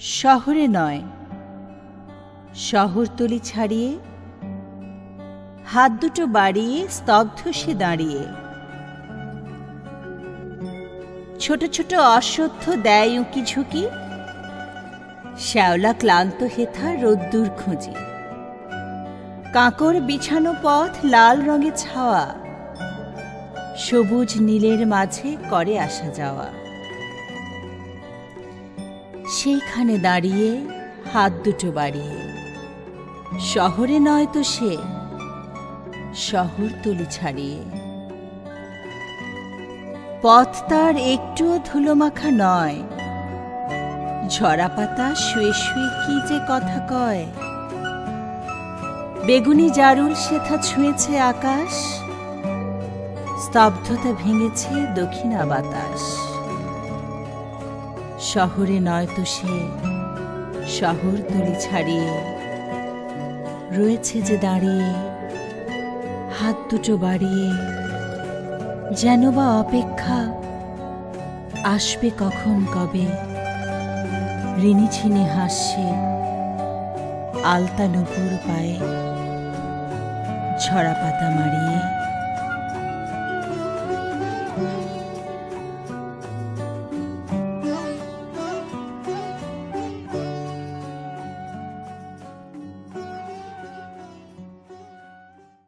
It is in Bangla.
শহরে নয় শহরতলি ছাড়িয়ে, হাত দুটো বাড়িয়ে, স্তব্ধ সে দাঁড়িয়ে। ছোট ছোট অশ্বত্থ দেয় উঁকি ঝুঁকি, শ্যাওলা ক্লান্ত হেথা রোদ্দুর খুঁজে। কাঁকর বিছানো পথ লাল রঙে ছাওয়া, সবুজ নীলের মাঝে করে আসা যাওয়া। সেইখানে দাঁড়িয়ে হাত দুটো বাড়িয়ে। শহরে নয় তো সে শহরতলি ছাড়িয়ে। পথ তার একটুও ধুলোমাখা নয়। ঝরা পাতা শুয়ে শুয়ে কি যে কথা কয়। বেগুনি জারুল সেথা ছুঁয়েছে আকাশ, স্তব্ধতা ভেঙেছে দক্ষিণা বাতাস। শহরে নয় তো সে শহরতলি ছাড়িয়ে। রয়েছে যে দাঁড়িয়ে, হাত দুটো বাড়িয়ে, যেন বা অপেক্ষা আসবে কখন কবে, ঋণী ছিনে হাসছে আলতা নুপুর পায়ে ঝরা পাতা মারিয়ে